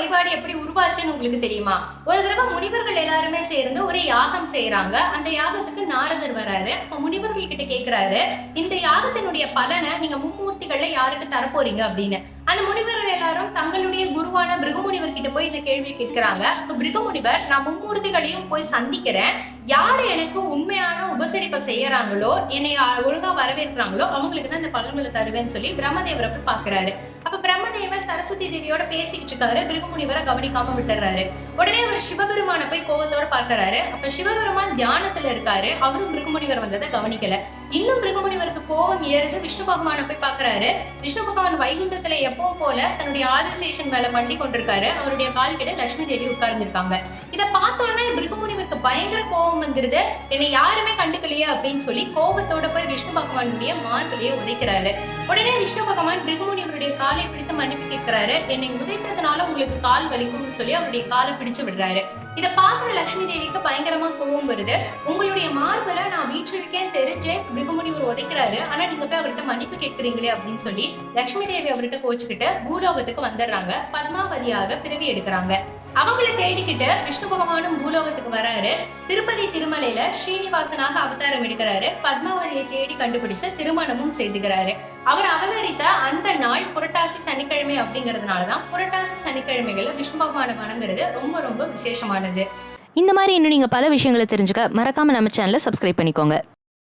வழிபாடு எப்படி உருவாச்சுன்னு உங்களுக்கு தெரியுமா? ஒரு தடவை முனிவர்கள் எல்லாருமே சேர்ந்து ஒரு யாகம் செய்யறாங்க அந்த யாகத்துக்கு நாரதர் வராரு அப்ப முனிவர்கள் கிட்ட கேக்குறாரு இந்த யாகத்தினுடைய பலனை நீங்க மும்மூர்த்திகள்ல யாருக்கு தரப்போறீங்க? அப்படின்னு. அந்த முனிவர்கள் எல்லாரும் தங்களுடைய குருவான பிருகமுனிவர் கிட்ட போய் இந்த கேள்வியை கேட்கிறாங்க. அப்ப பிருகமுனிவர் நான் மும்மூர்த்திகளையும் போய் சந்திக்கிறேன். யார் எனக்கு உண்மையான உபசரிப்பை செய்யறாங்களோ என்னை ஒழுங்கா வரவேற்கிறாங்களோ அவங்களுக்கு தான் இந்த பலன்களை தருவேன்னு சொல்லி பிரம்மதேவரை போய் பாக்குறாரு அப்ப பிரம்மதேவர் சரஸ்வதி தேவியோட பேசிக்கிட்டு இருக்காரு. பிருகுமுனிவரை கவனிக்காம விட்டுறாரு. உடனே அவர் சிவபெருமான போய் கோவத்தோட பாக்குறாரு அப்ப சிவபெருமான் தியானத்துல இருக்காரு. அவரும் பிருகுமுனிவர் வந்ததை கவனிக்கல. இன்னும் பிருகுமுனிவருக்கு கோபம் ஏறுது. விஷ்ணு பகவானை போய் பாக்குறாரு விஷ்ணு பகவான் வைகுந்தத்துல எப்பவும் போல தன்னுடைய ஆதிசேஷன் மேல மண்டி கொண்டிருக்காரு அவருடைய கால் கிட்ட லட்சுமி தேவி உட்கார்ந்துருக்காங்க. இதை பார்த்தோன்னே பிருகு எனக்கு பயங்கர கோபம் வந்துருது. என்னை யாருமே கண்டுக்கலையே அப்படின்னு சொல்லி கோபத்தோட போய் விஷ்ணு பகவானுடைய மார்பிலேயே உதைக்கிறாரு. உடனே விஷ்ணு பகவான் பிருகுமுனிவருடைய காலை பிடித்து மன்னிப்பு கேட்கிறாரு. என்னை உதைத்ததுனால உங்களுக்கு கால் வலிக்கும்னு சொல்லி அவருடைய காலை பிடிச்சு விடுறாரு. இதை பார்க்குற லட்சுமி தேவிக்கு பயங்கரமா கோபம் வருது. உங்களுடைய மார்பில நான் வீற்றிருக்கேன் தெரிஞ்சே பிருகுமுனிவர் உதைக்கிறாரு. ஆனா நீங்க போய் அவர்கிட்ட மன்னிப்பு கேட்கிறீங்களே அப்படின்னு சொல்லி லட்சுமி தேவி அவர்கிட்ட கோச்சுக்கிட்டு பூலோகத்துக்கு வந்துடுறாங்க. பத்மாவதியாக பிறவி எடுக்கிறாங்க. அவங்கள தேடிக்கிட்டு விஷ்ணு பகவானும் பூலோகத்துக்கு வராரு. திருப்பதி திருமலையில ஸ்ரீனிவாசனாக அவதாரம் எடுக்கிறாரு. பத்மாவதியை தேடி கண்டுபிடிச்சு திருமணமும் செய்துகிறாரு அவர் அவதரித்த அந்த நாள் புரட்டாசி சனிக்கிழமை அப்படிங்கறதுனாலதான் புரட்டாசி சனிக்கிழமைகள்ல விஷ்ணு பகவானை வணங்குறது ரொம்ப ரொம்ப விசேஷமானது. இந்த மாதிரி இன்னும் நீங்க பல விஷயங்களை தெரிஞ்சுக்க மறக்காம நம்ம சேனலை சப்ஸ்கிரைப் பண்ணிக்கோங்க.